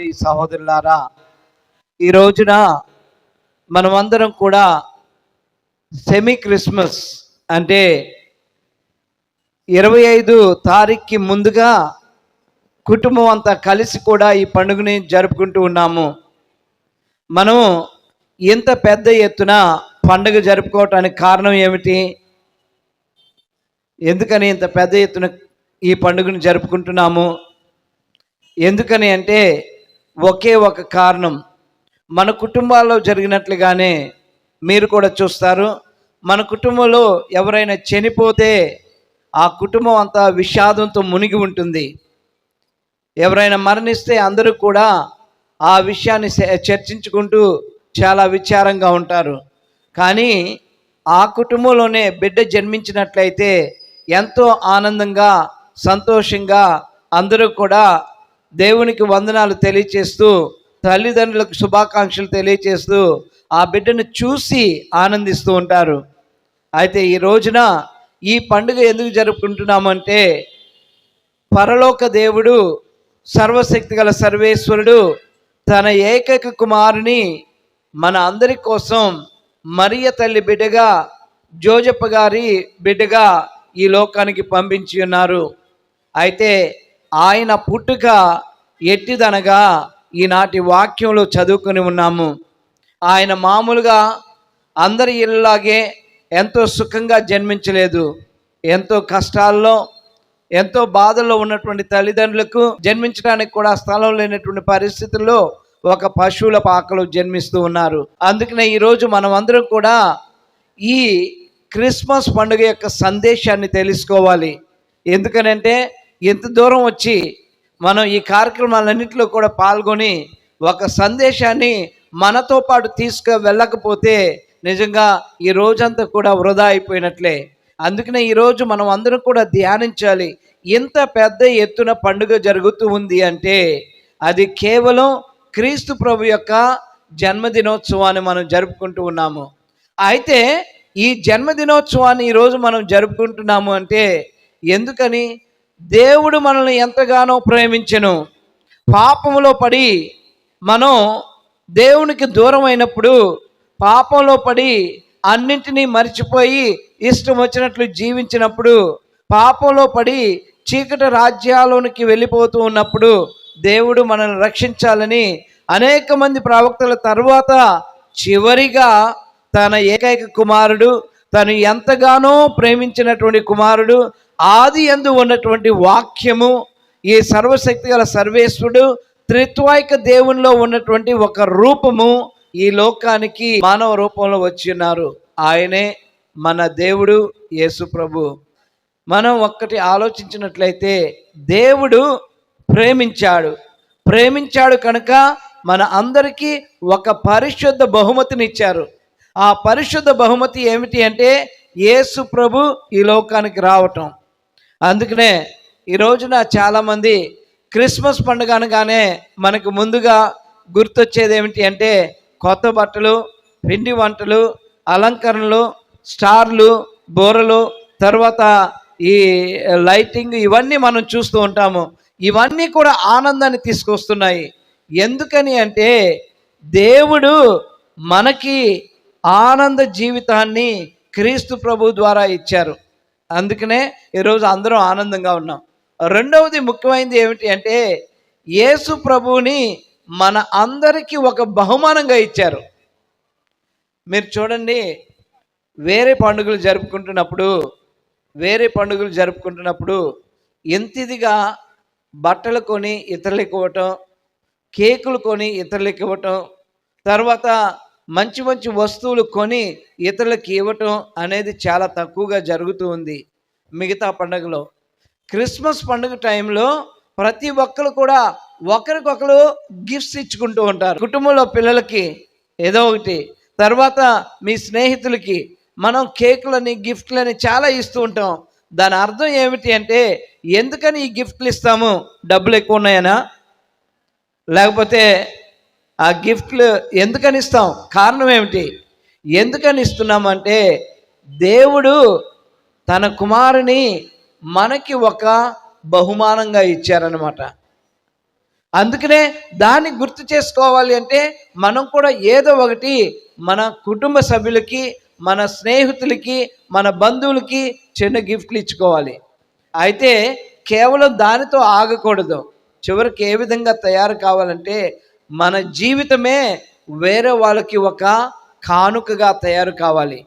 సహోదరి సహోదరులారా ఈ రోజున మనమందరం కూడా సెమీ క్రిస్మస్ అంటే ఇరవై ఐదు తారీఖుకి ముందుగా కుటుంబం అంతా కలిసి కూడా ఈ పండుగని జరుపుకుంటూ ఉన్నాము. మనం ఇంత పెద్ద ఎత్తున పండుగ జరుపుకోవటానికి కారణం ఏమిటి? ఎందుకని ఇంత పెద్ద ఎత్తున ఈ పండుగను జరుపుకుంటున్నాము? ఎందుకని అంటే ఒకే ఒక కారణం. మన కుటుంబాల్లో జరిగినట్లుగానే మీరు కూడా చూస్తారు మన కుటుంబంలో ఎవరైనా చనిపోతే ఆ కుటుంబం అంతా విషాదంతో మునిగి ఉంటుంది. ఎవరైనా మరణిస్తే అందరూ కూడా ఆ విషయాన్ని చర్చించుకుంటూ చాలా విచారంగా ఉంటారు. కానీ ఆ కుటుంబంలోనే బిడ్డ జన్మించినట్లయితే ఎంతో ఆనందంగా సంతోషంగా అందరూ కూడా దేవునికి వందనాలు తెలియచేస్తూ తల్లిదండ్రులకు శుభాకాంక్షలు తెలియచేస్తూ ఆ బిడ్డను చూసి ఆనందిస్తూ ఉంటారు. అయితే ఈ రోజున ఈ పండుగ ఎందుకు జరుపుకుంటున్నామంటే పరలోక దేవుడు సర్వశక్తి గల సర్వేశ్వరుడు తన ఏకైక కుమారుని మన అందరి కోసం మరియ తల్లి బిడ్డగా జోజప్ప గారి బిడ్డగా ఈ లోకానికి పంపించి ఉన్నారు. అయితే ఆయన పుట్టుక ఎట్టిదనగా ఈనాటి వాక్యంలో చదువుకొని ఉన్నాము. ఆయన మామూలుగా అందరి ఇళ్ళలాగే ఎంతో సుఖంగా జన్మించలేదు. ఎంతో కష్టాల్లో ఎంతో బాధల్లో ఉన్నటువంటి తల్లిదండ్రులకు జన్మించడానికి కూడా స్థలం లేనటువంటి పరిస్థితుల్లో ఒక పశువుల పాకలు జన్మిస్తూ ఉన్నారు. అందుకనే ఈరోజు మనం అందరం కూడా ఈ క్రిస్మస్ పండుగ యొక్క సందేశాన్ని తెలుసుకోవాలి. ఎందుకనంటే ఎంత దూరం వచ్చి మనం ఈ కార్యక్రమాలన్నింటిలో కూడా పాల్గొని ఒక సందేశాన్ని మనతో పాటు తీసుకు వెళ్ళకపోతే నిజంగా ఈ రోజంతా కూడా వృధా అయిపోయినట్లే. అందుకనే ఈరోజు మనం అందరం కూడా ధ్యానించాలి. ఇంత పెద్ద ఎత్తున పండుగ జరుగుతూ ఉంది అంటే అది కేవలం క్రీస్తు ప్రభు యొక్క జన్మదినోత్సవాన్ని మనం జరుపుకుంటూ ఉన్నాము. అయితే ఈ జన్మదినోత్సవాన్ని ఈరోజు మనం జరుపుకుంటున్నాము అంటే ఎందుకని? దేవుడు మనల్ని ఎంతగానో ప్రేమించెను. పాపంలో పడి మనం దేవునికి దూరం అయినప్పుడు పాపంలో పడి అన్నింటినీ మర్చిపోయి ఇష్టం వచ్చినట్లు జీవించినప్పుడు పాపంలో పడి చీకటి రాజ్యాలోనికి వెళ్ళిపోతూ ఉన్నప్పుడు దేవుడు మనల్ని రక్షించాలని అనేక మంది ప్రవక్తల తర్వాత చివరిగా తన ఏకైక కుమారుడు తను ఎంతగానో ప్రేమించినటువంటి కుమారుడు ఆది ఎందు ఉన్నటువంటి వాక్యము ఈ సర్వశక్తి గల సర్వేశ్వరుడు త్రిత్వాయిక దేవునిలో ఉన్నటువంటి ఒక రూపము ఈ లోకానికి మానవ రూపంలో వచ్చి ఉన్నారు. ఆయనే మన దేవుడు యేసు ప్రభు. మనం ఒక్కటి ఆలోచించినట్లయితే దేవుడు ప్రేమించాడు. ప్రేమించాడు కనుక మన అందరికీ ఒక పరిశుద్ధ బహుమతిని ఇచ్చారు. ఆ పరిశుద్ధ బహుమతి ఏమిటి అంటే యేసు ప్రభు ఈ లోకానికి రావటం. అందుకనే ఈ రోజున చాలామంది క్రిస్మస్ పండుగ అనగానే మనకు ముందుగా గుర్తొచ్చేది ఏమిటి అంటే కొత్త బట్టలు పిండి వంటలు అలంకరణలు స్టార్లు బోరలు తర్వాత ఈ లైటింగ్ ఇవన్నీ మనం చూస్తూ ఉంటాము. ఇవన్నీ కూడా ఆనందాన్ని తీసుకొస్తున్నాయి. ఎందుకని అంటే దేవుడు మనకి ఆనంద జీవితాన్ని క్రీస్తు ప్రభు ద్వారా ఇచ్చారు. అందుకనే ఈరోజు అందరం ఆనందంగా ఉన్నాం. రెండవది ముఖ్యమైనది ఏమిటి అంటే యేసు ప్రభువుని మన అందరికీ ఒక బహుమానంగా ఇచ్చారు. మీరు చూడండి వేరే పండుగలు జరుపుకుంటున్నప్పుడు వేరే పండుగలు జరుపుకుంటున్నప్పుడు ఎంత ఇదిగా బట్టలు కొని ఇతరులకు ఇవ్వటం కేకులు కొని ఇతరులకు ఇవ్వటం తర్వాత మంచి మంచి వస్తువులు కొని ఇతరులకు ఇవ్వటం అనేది చాలా తక్కువగా జరుగుతూ ఉంది. మిగతా పండుగలో. క్రిస్మస్ పండుగ టైంలో ప్రతి ఒక్కరు కూడా ఒకరికొకరు గిఫ్ట్స్ ఇచ్చుకుంటూ ఉంటారు. కుటుంబంలో పిల్లలకి ఏదో ఒకటి. తర్వాత మీ స్నేహితులకి మనం కేకులని గిఫ్ట్లని చాలా ఇస్తూ ఉంటాం. దాని అర్థం ఏమిటి అంటే ఎందుకని ఈ గిఫ్ట్లు ఇస్తాము? డబ్బులు ఎక్కువ ఉన్నాయనా? లేకపోతే ఆ గిఫ్ట్లు ఎందుకని ఇస్తాం? కారణం ఏమిటి? ఎందుకని ఇస్తున్నామంటే దేవుడు తన కుమారుని మనకి ఒక బహుమానంగా ఇచ్చారనమాట అందుకనే దాన్ని గుర్తు చేసుకోవాలి అంటే మనం కూడా ఏదో ఒకటి మన కుటుంబ సభ్యులకి మన స్నేహితులకి మన బంధువులకి చిన్న గిఫ్ట్లు ఇచ్చుకోవాలి. అయితే కేవలం దానితో ఆగకూడదు. చివరికి ఏ విధంగా తయారు కావాలంటే మన జీవితమే వేరే వాళ్ళకి ఒక కానుకగా తయారు కావాలి.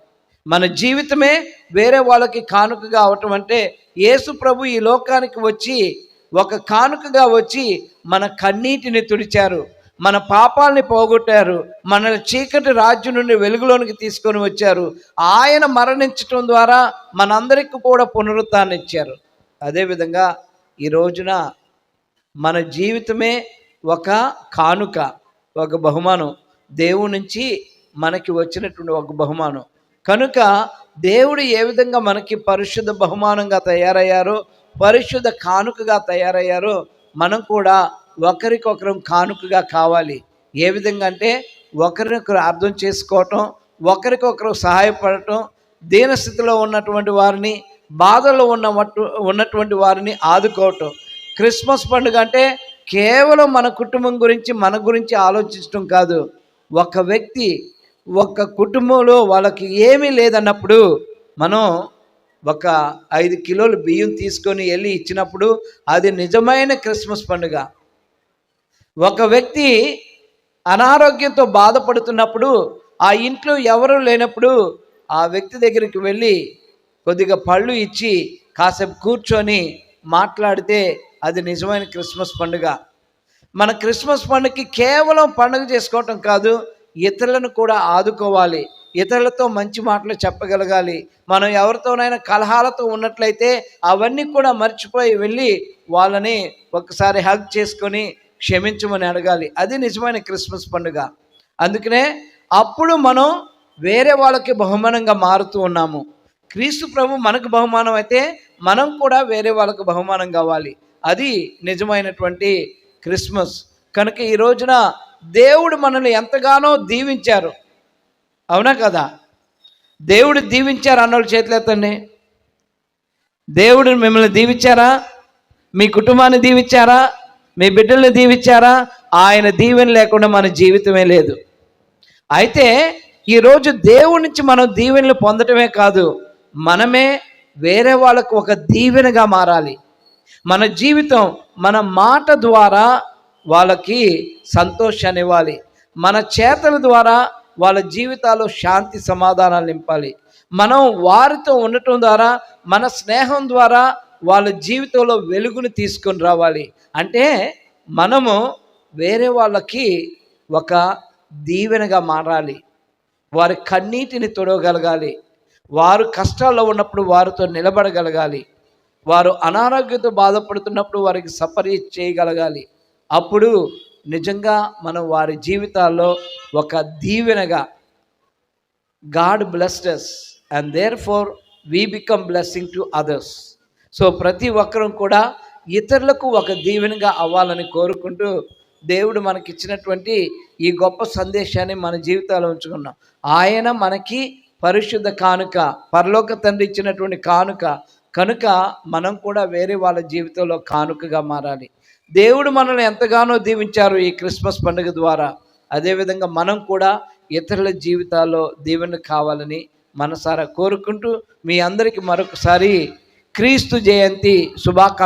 మన జీవితమే వేరే వాళ్ళకి కానుకగా అవటం అంటే యేసు ప్రభు ఈ లోకానికి వచ్చి ఒక కానుకగా వచ్చి మన కన్నీటిని తుడిచారు. మన పాపాలని పోగొట్టారు. మనల్ని చీకటి రాజ్యం నుండి వెలుగులోనికి తీసుకొని వచ్చారు. ఆయన మరణించటం ద్వారా మనందరికీ కూడా పునరుత్థానం ఇచ్చారు. అదేవిధంగా ఈ రోజున మన జీవితమే ఒక కానుక ఒక బహుమానం. దేవుడి నుంచి మనకి వచ్చినటువంటి ఒక బహుమానం. కనుక దేవుడు ఏ విధంగా మనకి పరిశుద్ధ బహుమానంగా తయారయ్యారో పరిశుద్ధ కానుకగా తయారయ్యారో మనం కూడా ఒకరికొకరం కానుకగా కావాలి. ఏ విధంగా అంటే ఒకరినొకరు అర్థం చేసుకోవటం ఒకరికొకరు సహాయపడటం దీనస్థితిలో ఉన్నటువంటి వారిని బాధలో ఉన్న ఉన్నటువంటి వారిని ఆదుకోవటం. క్రిస్మస్ పండుగ అంటే కేవలం మన కుటుంబం గురించి మన గురించి ఆలోచించడం కాదు. ఒక వ్యక్తి ఒక కుటుంబంలో వాళ్ళకి ఏమీ లేదన్నప్పుడు మనం ఒక ఐదు కిలోలు బియ్యం తీసుకొని వెళ్ళి ఇచ్చినప్పుడు అది నిజమైన క్రిస్మస్ పండుగ. ఒక వ్యక్తి అనారోగ్యంతో బాధపడుతున్నప్పుడు ఆ ఇంట్లో ఎవరు లేనప్పుడు ఆ వ్యక్తి దగ్గరికి వెళ్ళి కొద్దిగా పళ్ళు ఇచ్చి కాసేపు కూర్చొని మాట్లాడితే అది నిజమైన క్రిస్మస్ పండుగ. మన క్రిస్మస్ పండుగకి కేవలం పండుగ చేసుకోవటం కాదు ఇతరులను కూడా ఆదుకోవాలి. ఇతరులతో మంచి మాటలు చెప్పగలగాలి. మనం ఎవరితోనైనా కలహాలతో ఉన్నట్లయితే అవన్నీ కూడా మర్చిపోయి వెళ్ళి వాళ్ళని ఒకసారి హెల్ప్ చేసుకొని క్షమించమని అడగాలి. అది నిజమైన క్రిస్మస్ పండుగ. అందుకనే అప్పుడు మనం వేరే వాళ్ళకి బహుమానంగా మారుతూ ఉన్నాము. క్రీస్తు ప్రభు మనకు బహుమానం అయితే మనం కూడా వేరే వాళ్ళకు బహుమానం కావాలి. అది నిజమైనటువంటి క్రిస్మస్. కనుక ఈ రోజున దేవుడు మనల్ని ఎంతగానో దీవించారు. అవునా కదా? దేవుడు దీవించారు అన్నోళ్ళు చేతులు ఎత్తండి. దేవుడు మిమ్మల్ని దీవించారా? మీ కుటుంబాన్ని దీవించారా? మీ బిడ్డల్ని దీవించారా? ఆయన దీవెన లేకుండా మన జీవితమే లేదు. అయితే ఈరోజు దేవుడి నుంచి మనం దీవెనలు పొందటమే కాదు మనమే వేరే వాళ్ళకు ఒక దీవెనగా మారాలి. మన జీవితం మన మాట ద్వారా వాళ్ళకి సంతోషాన్ని ఇవ్వాలి. మన చేతల ద్వారా వాళ్ళ జీవితాల్లో శాంతి సమాధానాలు నింపాలి. మనం వారితో ఉండటం ద్వారా మన స్నేహం ద్వారా వాళ్ళ జీవితంలో వెలుగుని తీసుకొని రావాలి. అంటే మనము వేరే వాళ్ళకి ఒక దీవెనగా మారాలి. వారి కన్నీటిని తొడవగలగాలి వారు కష్టాల్లో ఉన్నప్పుడు వారితో నిలబడగలగాలి. వారు అనారోగ్యంతో బాధపడుతున్నప్పుడు వారికి సపరీ చేయగలగాలి. అప్పుడు నిజంగా మనం వారి జీవితాల్లో ఒక దీవెనగా God blessed us and therefore we become blessing to others so ప్రతి ఒక్కరూ కూడా ఇతరులకు ఒక దీవెనగా అవ్వాలని కోరుకుంటూ దేవుడు మనకిచ్చినటువంటి ఈ గొప్ప సందేశాన్ని మన జీవితాల్లో ఉంచుకున్నాం. ఆయన మనకి పరిశుద్ధ కానుక పరలోక తండ్రి ఇచ్చినటువంటి కానుక కనుక మనం కూడా వేరే వాళ్ళ జీవితంలో కానుకగా మారాలి. దేవుడు మనల్ని ఎంతగానో దీవించారు ఈ క్రిస్మస్ పండుగ ద్వారా. అదేవిధంగా మనం కూడా ఇతరుల జీవితాల్లో దీవెన కావాలని మనసారా కోరుకుంటూ మీ అందరికీ మరొకసారి క్రీస్తు జయంతి శుభాకాంక్ష